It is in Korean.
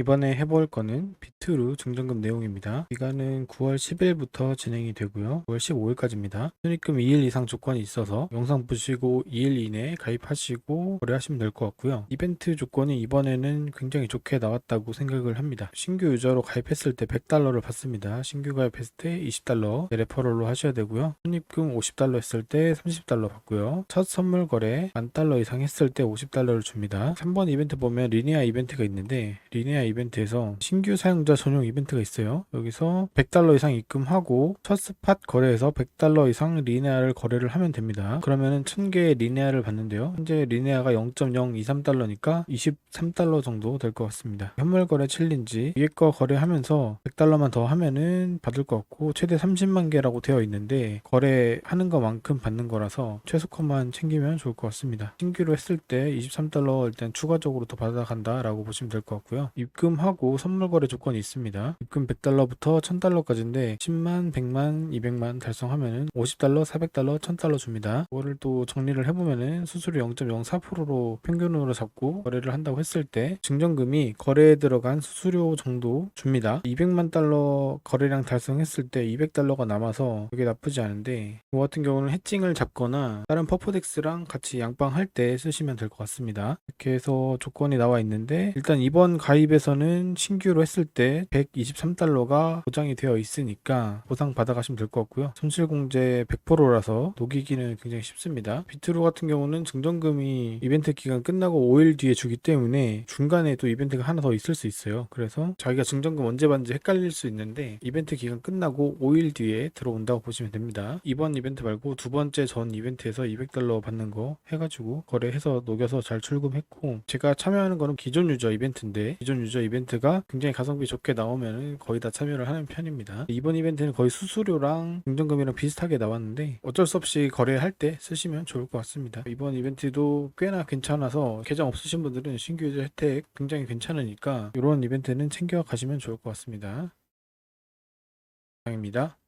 이번에 해볼 거는 비트루 증정금 내용입니다. 기간은 9월 10일부터 진행이 되고요. 9월 15일까지입니다. 순입금 2일 이상 조건이 있어서 영상 보시고 2일 이내에 가입하시고 거래하시면 될 것 같고요. 이벤트 조건이 이번에는 굉장히 좋게 나왔다고 생각을 합니다. 신규 유저로 가입했을 때 100달러를 받습니다. 신규 가입했을 때 20달러 레퍼럴로 하셔야 되고요. 순입금 50달러 했을 때 30달러 받고요. 첫 선물 거래 만 달러 이상 했을 때 50달러를 줍니다. 3번 이벤트 보면 리니아 이벤트가 있는데 리니아 이벤트에서 신규 사용자 전용 이벤트가 있어요. 여기서 100달러 이상 입금하고 첫 스팟 거래에서 100달러 이상 리니아를 거래를 하면 됩니다. 그러면은 1000개의 리니아를 받는데요. 현재 리니아가 0.023달러니까 23달러 정도 될 것 같습니다. 현물 거래 챌린지 위에 거 거래하면서 100달러만 더 하면은 받을 것 같고 최대 30만 개라고 되어 있는데 거래하는 것만큼 받는 거라서 최소컷만 챙기면 좋을 것 같습니다. 신규로 했을 때 23달러 일단 추가적으로 더 받아간다라고 보시면 될 것 같고요. 입금하고 선물 거래 조건이 있습니다. 입금 100달러부터 1000달러까지인데 10만, 100만, 200만 달성하면은 50달러, 400달러, 1000달러 줍니다. 그거를 또 정리를 해보면은 수수료 0.04%로 평균으로 잡고 거래를 한다고 했을 때 증정금이 거래에 들어간 수수료 정도 줍니다. 200만 달러 거래량 달성했을 때 200달러가 남아서 그게 나쁘지 않은데 저 같은 경우는 해칭을 잡거나 다른 퍼포덱스랑 같이 양방할 때 쓰시면 될 것 같습니다. 이렇게 해서 조건이 나와 있는데 일단 이번 가입에서 는 신규로 했을 때 123달러가 보장이 되어 있으니까 보상 받아가시면 될 것 같고요. 손실공제 100%라서 녹이기는 굉장히 쉽습니다. 비트로 같은 경우는 증정금이 이벤트 기간 끝나고 5일 뒤에 주기 때문에 중간에 또 이벤트가 하나 더 있을 수 있어요. 그래서 자기가 증정금 언제 받는지 헷갈릴 수 있는데 이벤트 기간 끝나고 5일 뒤에 들어온다고 보시면 됩니다. 이번 이벤트 말고 두 번째 전 이벤트에서 200달러 받는 거 해가지고 거래해서 녹여서 잘 출금했고 제가 참여하는 거는 기존 유저 이벤트인데 기존 유저 이벤트가 굉장히 가성비 좋게 나오면은 거의 다 참여를 하는 편입니다. 이번 이벤트는 거의 수수료랑 증정금이랑 비슷하게 나왔는데 어쩔 수 없이 거래할 때 쓰시면 좋을 것 같습니다. 이번 이벤트도 꽤나 괜찮아서 계정 없으신 분들은 신규 유저 혜택 굉장히 괜찮으니까 이런 이벤트는 챙겨 가시면 좋을 것 같습니다. 입니다